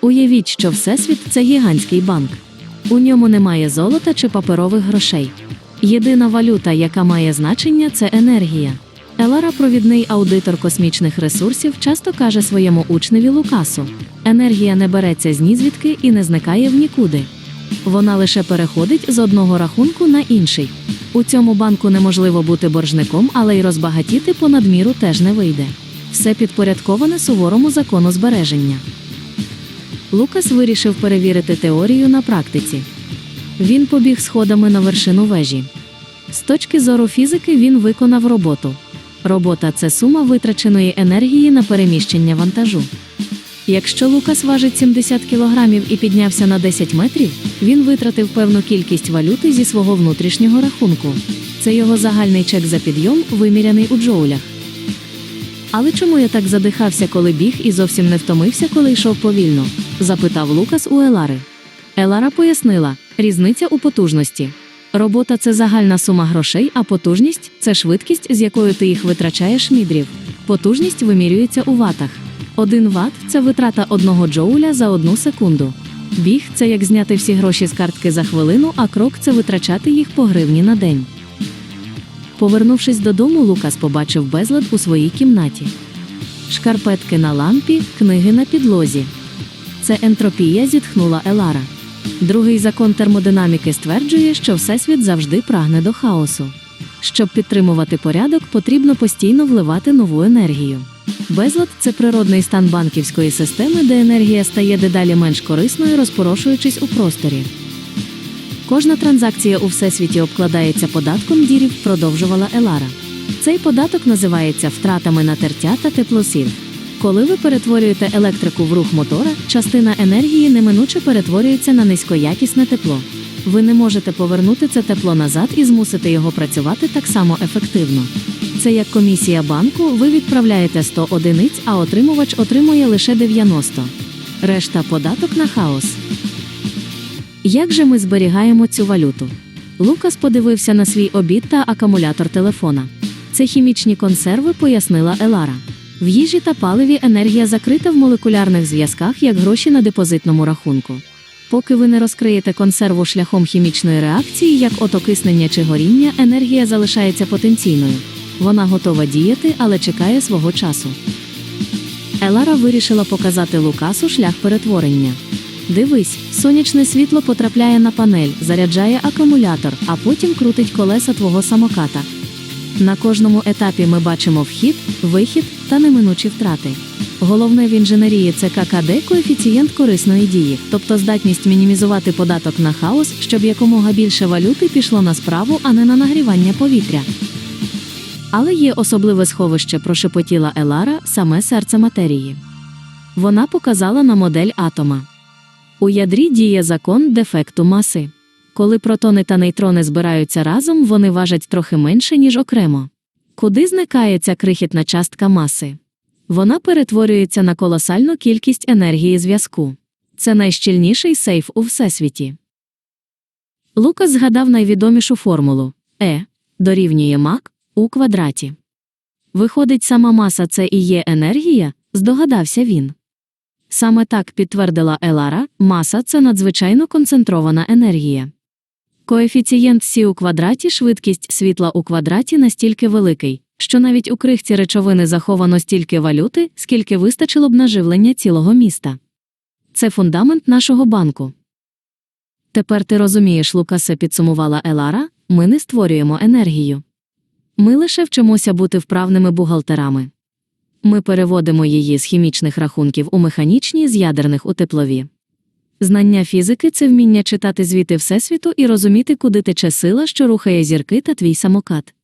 Уявіть, що Всесвіт це гігантський банк. У ньому немає золота чи паперових грошей. Єдина валюта, яка має значення, це енергія. Елара, провідний аудитор космічних ресурсів, часто каже своєму учневі Лукасу: енергія не береться з нізвідки і не зникає в нікуди. Вона лише переходить з одного рахунку на інший. У цьому банку неможливо бути боржником, але й розбагатіти понад міру теж не вийде. Все підпорядковане суворому закону збереження. Лукас вирішив перевірити теорію на практиці. Він побіг сходами на вершину вежі. З точки зору фізики він виконав роботу. Робота це сума витраченої енергії на переміщення вантажу. Якщо Лукас важить 70 кілограмів і піднявся на 10 метрів, він витратив певну кількість валюти зі свого внутрішнього рахунку. Це його загальний чек за підйом, виміряний у джоулях. Але чому я так задихався, коли біг і зовсім не втомився, коли йшов повільно? Запитав Лукас у Елари. Елара пояснила: різниця у потужності. Робота це загальна сума грошей, а потужність це швидкість, з якою ти їх витрачаєш мідрів. Потужність вимірюється у ватах. Один ват це витрата одного джоуля за одну секунду. Біг це як зняти всі гроші з картки за хвилину, а крок це витрачати їх по гривні на день. Повернувшись додому, Лукас побачив безлад у своїй кімнаті. Шкарпетки на лампі, книги на підлозі. Це ентропія, зітхнула Елара. Другий закон термодинаміки стверджує, що Всесвіт завжди прагне до хаосу. Щоб підтримувати порядок, потрібно постійно вливати нову енергію. Безлад це природний стан банківської системи, де енергія стає дедалі менш корисною, розпорошуючись у просторі. Кожна транзакція у всесвіті обкладається податком дірів, продовжувала Елара. Цей податок називається втратами на тертя та теплосіль. Коли ви перетворюєте електрику в рух мотора, частина енергії неминуче перетворюється на низькоякісне тепло. Ви не можете повернути це тепло назад і змусити його працювати так само ефективно. Це як комісія банку, ви відправляєте 100 одиниць, а отримувач отримує лише 90. Решта податок на хаос. Як же ми зберігаємо цю валюту? Лукас подивився на свій обід та акумулятор телефона. Це хімічні консерви, пояснила Елара. В їжі та паливі енергія закрита в молекулярних зв'язках, як гроші на депозитному рахунку. Поки ви не розкриєте консерву шляхом хімічної реакції, як отокиснення чи горіння, енергія залишається потенційною. Вона готова діяти, але чекає свого часу. Елара вирішила показати Лукасу шлях перетворення. Дивись, сонячне світло потрапляє на панель, заряджає акумулятор, а потім крутить колеса твого самоката. На кожному етапі ми бачимо вхід, вихід та неминучі втрати. Головне в інженерії це ККД коефіцієнт корисної дії, тобто здатність мінімізувати податок на хаос, щоб якомога більше валюти пішло на справу, а не на нагрівання повітря. Але є особливе сховище, прошепотіла Елара, саме серце матерії. Вона показала на модель атома. У ядрі діє закон дефекту маси. Коли протони та нейтрони збираються разом, вони важать трохи менше, ніж окремо. Куди зникає ця крихітна частка маси? Вона перетворюється на колосальну кількість енергії зв'язку. Це найщільніший сейф у всесвіті. Лукас згадав найвідомішу формулу Е дорівнює мак у квадраті. Виходить, сама маса це і є енергія, здогадався він. Саме так підтвердила Елара, маса це надзвичайно концентрована енергія. Коефіцієнт Сі у квадраті, швидкість світла у квадраті настільки великий, що навіть у крихті речовини заховано стільки валюти, скільки вистачило б на живлення цілого міста. Це фундамент нашого банку. Тепер ти розумієш, Лукасе, підсумувала Елара, ми не створюємо енергію. Ми лише вчимося бути вправними бухгалтерами. Ми переводимо її з хімічних рахунків у механічні, з ядерних у теплові. Знання фізики це вміння читати звіти Всесвіту і розуміти, куди тече сила, що рухає зірки та твій самокат.